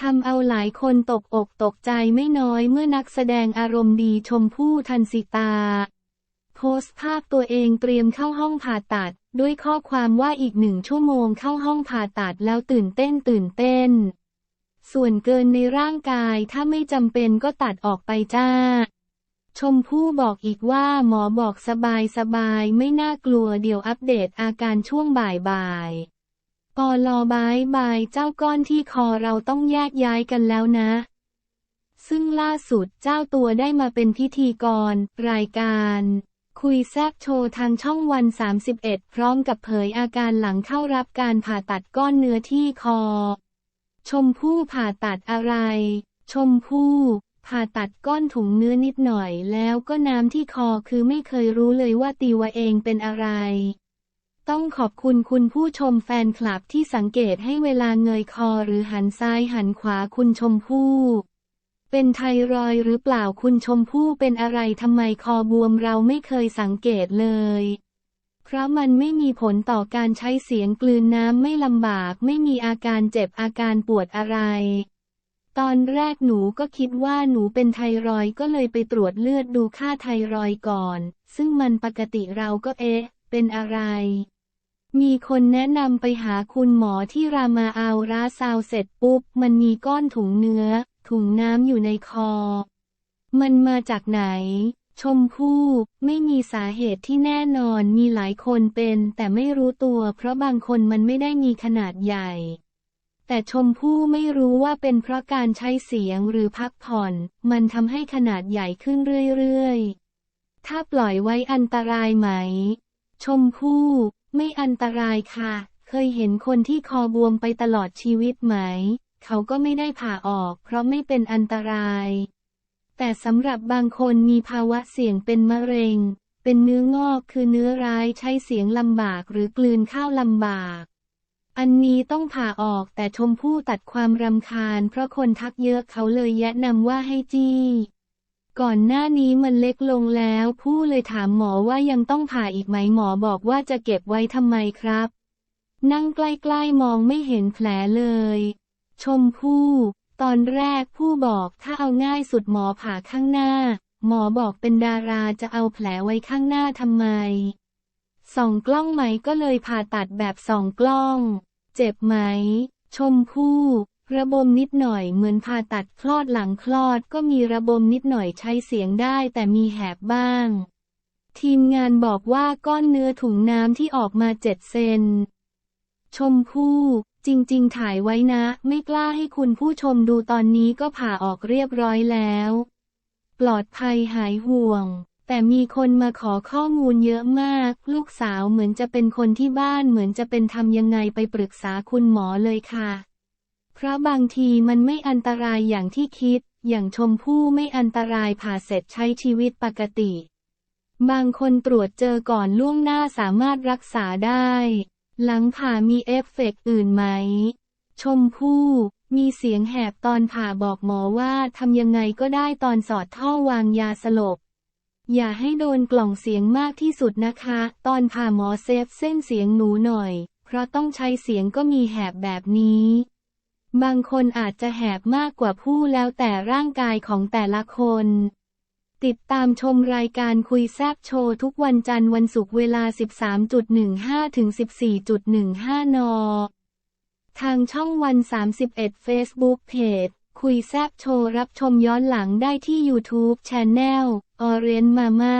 ทำเอาหลายคนตกอกตกใจไม่น้อยเมื่อนักแสดงอารมณ์ดีชมพู่ทันสิตา โพสต์ภาพตัวเองเตรียมเข้าห้องผ่าตัด ด้วยข้อความว่าอีกหนึ่งชั่วโมงเข้าห้องผ่าตัดแล้วตื่นเต้นตื่นเต้น ส่วนเกินในร่างกายถ้าไม่จำเป็นก็ตัดออกไปจ้า ชมพู่บอกอีกว่าหมอบอกสบายสบายไม่น่ากลัวเดี๋ยวอัปเดตอาการช่วงบ่ายบ่าย ปอลอบายบายเจ้าก้อนที่คอเราต้องแยกย้ายกันแล้วนะ ซึ่งล่าสุดเจ้าตัวได้มาเป็นพิธีกร รายการ คุยแซบโชว์ทางช่องวัน 31 พร้อมกับเผยอาการหลังเข้ารับการผ่าตัดก้อนเนื้อที่คอ ชมพู่ผ่าตัดอะไร ชมพู่ผ่าตัดก้อนถุงเนื้อนิดหน่อยแล้วก็น้ำที่คอคือไม่เคยรู้เลยว่าตีวะเองเป็นอะไร ต้องขอบคุณคุณผู้ชมแฟนคลับที่สังเกตให้เวลาเงยคอหรือหันซ้ายหันขวาคุณชมพู่เป็นไทรอยหรือเปล่าคุณชมพู่เป็นอะไรทำไมคอบวมเราไม่เคยสังเกตเลย เพราะมันไม่มีผลต่อการใช้เสียงกลืนน้ำไม่ลำบาก ไม่มีอาการเจ็บอาการปวดอะไร ตอนแรกหนูก็คิดว่าหนูเป็นไทรอยก็เลยไปตรวจเลือดดูค่าไทรอยก่อน ซึ่งมันปกติเราก็เอ๊ะ เป็นอะไร มีคนแนะนำไปหาคุณหมอที่รามาอาราซาวเสร็จปุ๊บ มันมีก้อนถุงเนื้อ ถุงน้ำอยู่ในคอ มันมาจากไหน ชมพู่ ไม่มีสาเหตุที่แน่นอนมีหลายคนเป็น แต่ไม่รู้ตัว เพราะบางคนมันไม่ได้มีขนาดใหญ่ แต่ชมพู่ไม่รู้ว่าเป็นเพราะการใช้เสียงหรือพักผ่อน มันทำให้ขนาดใหญ่ขึ้นเรื่อยๆ ถ้าปล่อยไว้อันตรายไหม ชมพู่ ไม่อันตรายค่ะ เคยเห็นคนที่คอบวมไปตลอดชีวิตไหม เขาก็ไม่ได้ผ่าออก เพราะไม่เป็นอันตราย แต่สำหรับบางคนมีภาวะเสี่ยงเป็นมะเร็ง เป็นเนื้องอกคือเนื้อร้ายใช้เสียงลำบากหรือกลืนข้าวลำบาก อันนี้ต้องผ่าออกแต่ชมพู่ตัดความรำคาญ เพราะคนทักเยอะเขาเลยแนะนำว่าให้จี้ ก่อนหน้านี้มันเล็กลงแล้ว ผู้เลยถามหมอว่ายังต้องผ่าอีกไหมหมอบอกว่าจะเก็บไว้ทำไมครับ นั่งใกล้ๆมองไม่เห็นแผลเลย ชมพู่ ตอนแรกผู้บอกถ้าเอาง่ายสุดหมอผ่าข้างหน้า หมอบอกเป็นดาราจะเอาแผลไว้ข้างหน้าทำไมส่องกล้องไหมก็เลยผ่าตัดแบบส่องกล้อง เจ็บไหม ชมพู่ ระบมนิดหน่อยเหมือนผ่าตัดคลอดหลังคลอดก็มีระบมนิดหน่อยใช้เสียงได้แต่มีแหบบ้าง ทีมงานบอกว่าก้อนเนื้อถุงน้ำที่ออกมาเจ็ดเซน ชมพู่ จริง ๆ ถ่ายไว้นะ ไม่กล้าให้คุณผู้ชมดูตอนนี้ก็ผ่าออกเรียบร้อยแล้ว ปลอดภัยหายห่วง แต่มีคนมาขอข้อมูลเยอะมาก ลูกสาวเหมือนจะเป็นคนที่บ้านเหมือนจะเป็นทำยังไงไปปรึกษาคุณหมอเลยค่ะ เพราะบางทีมันไม่อันตรายอย่างที่คิด อย่างชมพู่ไม่อันตรายผ่าเสร็จใช้ชีวิตปกติ บางคนตรวจเจอก่อนล่วงหน้าสามารถรักษาได้ หลังผ่ามีเอฟเฟกต์อื่นไหม ชมพู่มีเสียงแหบตอนผ่าบอกหมอว่าทำยังไงก็ได้ตอนสอดท่อวางยาสลบ อย่าให้โดนกล่องเสียงมากที่สุดนะคะ ตอนผ่าหมอเซฟเส้นเสียงหนูหน่อย เพราะต้องใช้เสียงก็มีแหบแบบนี้ บางคนอาจจะแหบมากกว่าผู้แล้วแต่ร่างกายของแต่ละคน ติดตามชมรายการคุยแซบโชว์ทุกวันจันทร์วันศุกร์เวลา 13.15 ถึง 14.15 น ทางช่องวัน 31 Facebook Page คุยแซบโชว์รับชมย้อนหลังได้ที่ YouTube Channel Orange Mama